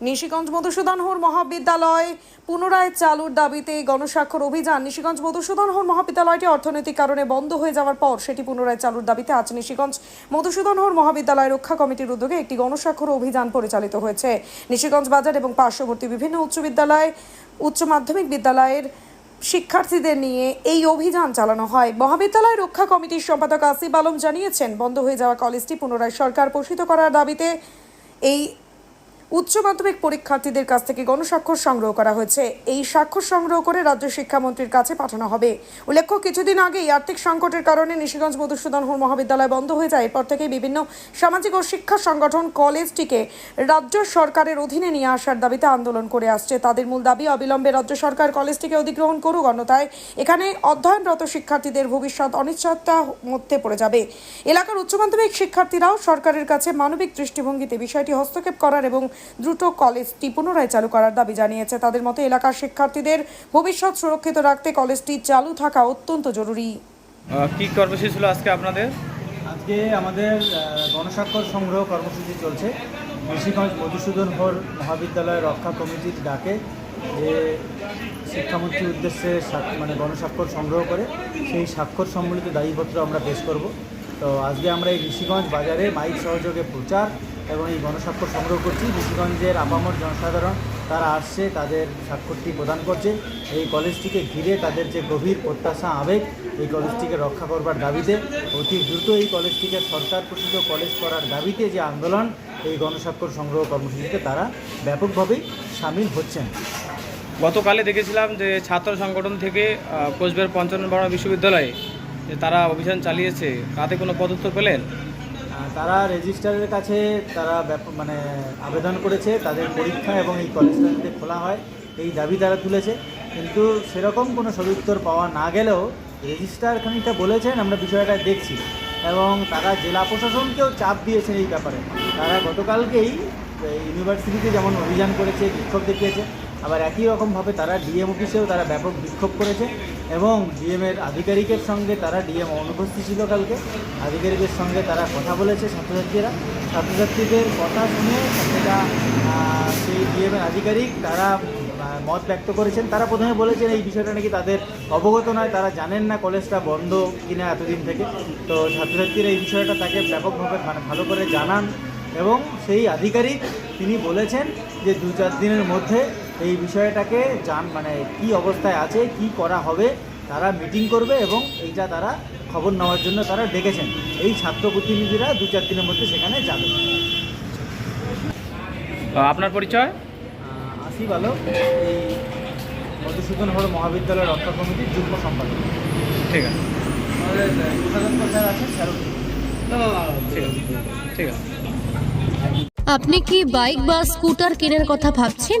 নিশিগঞ্জ মধুসূদন হোর মহাবিদ্যালয় পুনরায় চালুর দাবিতে গণস্বাক্ষর অভিযান। নিশিগঞ্জ মধুসূদন হোর মহাবিদ্যালয়টি অর্থনৈতিক কারণে বন্ধ হয়ে যাওয়ার পর সেটি পুনরায় চালুর দাবিতে আজ নিশিগঞ্জ মধুসূদন হোর মহাবিদ্যালয় রক্ষা কমিটির উদ্যোগে একটি গণস্বাক্ষর অভিযান পরিচালিত হয়েছে। নিশিগঞ্জ বাজার এবং পার্শ্ববর্তী বিভিন্ন উচ্চ বিদ্যালয়, উচ্চ মাধ্যমিক বিদ্যালয়ের শিক্ষার্থীদের নিয়ে এই অভিযান চালানো হয়। মহাবিদ্যালয় রক্ষা কমিটির সম্পাদক আসিফ আলম জানিয়েছেন, বন্ধ হয়ে যাওয়া কলেজটি পুনরায় সরকার পোষিত করার দাবিতে এই উচ্চ মাধ্যমিক পরীক্ষার্থীদের কাছ থেকে গণস্বাক্ষর সংগ্রহ করা হয়েছে। এই স্বাক্ষর সংগ্রহ করে রাজ্য শিক্ষামন্ত্রীর কাছে পাঠানো হবে। উল্লেখ্য, কিছুদিন আগেই আর্থিক সংকটের কারণে নিশিগঞ্জ মধুসূদন হোর মহাবিদ্যালয় বন্ধ হয়ে যায়। এরপর থেকে বিভিন্ন সামাজিক ও শিক্ষা সংগঠন কলেজটিকে রাজ্য সরকারের অধীনে নিয়ে আসার দাবিতে আন্দোলন করে আসছে। তাদের মূল দাবি, অবিলম্বে রাজ্য সরকার কলেজটিকে অধিগ্রহণ করুক। অন্যথায় এখানে অধ্যয়নরত শিক্ষার্থীদের ভবিষ্যৎ অনিশ্চয়তার মধ্যে পড়ে যাবে। এলাকার উচ্চ মাধ্যমিক শিক্ষার্থীরাও সরকারের কাছে মানবিক দৃষ্টিভঙ্গিতে বিষয়টি হস্তক্ষেপ করার এবং দ্রুত কলেজটি পুনরায় চালু করার দাবি জানিয়েছে। তাদের মতে এলাকার শিক্ষার্থীদের ভবিষ্যৎ সুরক্ষিত রাখতে কলেজটি চালু থাকা অত্যন্ত জরুরি। কি কর্মসূচি ছিল আজকে আপনাদের? আজকে আমাদের গণস্বাক্ষর সংগ্রহ কর্মসূচি চলছে। ঋষিগঞ্জ মধুসূদন হোর মহাবিদ্যালয় রক্ষা কমিটির ডাকে যে শিক্ষামন্ত্রীর উদ্দেশ্যে মানে গণস্বাক্ষর সংগ্রহ করে সেই স্বাক্ষর সম্বলিত দায়ীপত্র আমরা পেশ করব। তো আজকে আমরা এই ঋষিগঞ্জ বাজারে মাইক সহযোগে প্রচার এবং এই গণস্বাক্ষর সংগ্রহ করছি। ঋষিগঞ্জের আপামর জনসাধারণ তারা আসছে, তাদের স্বাক্ষরটি প্রদান করছে। এই কলেজটিকে ঘিরে তাদের যে গভীর প্রত্যাশা, আবেগ, এই কলেজটিকে রক্ষা করবার দাবিতে অতি দ্রুত এই কলেজটিকে সরকার পোষিত কলেজ করার দাবিতে যে আন্দোলন, এই গণস্বাক্ষর সংগ্রহ কর্মসূচিতে তারা ব্যাপকভাবেই সামিল হচ্ছেন। গতকালে দেখেছিলাম যে ছাত্র সংগঠন থেকে কোচবিহার পঞ্চান্ন বারো বিশ্ববিদ্যালয়ে তারা অভিযান চালিয়েছে, তাতে কোনো পদত্তর পেলেন? তারা রেজিস্ট্রারের কাছে তারা মানে আবেদন করেছে, তাদের পরীক্ষা এবং এই কলেজটা যাতে খোলা হয়, এই দাবি তারা তুলেছে। কিন্তু সেরকম কোনো সদুত্তর পাওয়া না গেলেও রেজিস্ট্রার খানিকটা বলেছেন, আমরা বিষয়টা দেখছি। এবং তারা জেলা প্রশাসনকেও চাপ দিয়েছেন এই ব্যাপারে। তারা গতকালকেই ইউনিভার্সিটিতে যেমন অভিযান করেছে, বিক্ষোভ দেখিয়েছে আবার একই রকমভাবে তারা ডিএম অফিসেও তারা ব্যাপক বিক্ষোভ করেছে এবং ডিএমের আধিকারিকের সঙ্গে তারা ডিএম অনুপস্থিত ছিল কালকে। আধিকারিকের সঙ্গে তারা কথা বলেছে ছাত্রছাত্রীরা। ছাত্রছাত্রীদের কথা শুনে সেটা সেই ডিএমের আধিকারিক তারা মত ব্যক্ত করেছেন। তারা প্রথমে বলেছেন এই বিষয়টা নাকি তাদের অবগত নয়, তারা জানেন না কলেজটা বন্ধ কিনা এতদিন থেকে। তো ছাত্রছাত্রীরা এই বিষয়টা তাকে ব্যাপকভাবে মানে ভালো করে জানান এবং সেই আধিকারিক তিনি বলেছেন যে দু চার দিনের মধ্যে এই বিষয়টাকে জান মানে কি অবস্থায় আছে কি করা হবে তারা মিটিং করবে এবং এইটা তারা খবর নেওয়ার জন্য তারা ডেকেছেন। এই ছাত্র প্রতিনিধিরা দু চার দিনের মধ্যে সেখানে যাবে। আপনার পরিচয়? আসিফ আলোক এই মধুসূদন হল মহাবিদ্যালয় রক্ষা কমিটির যুগ্ম সম্পাদক। ঠিক আছে। আপনি কি বাইক বা স্কুটার কেনার কথা ভাবছেন?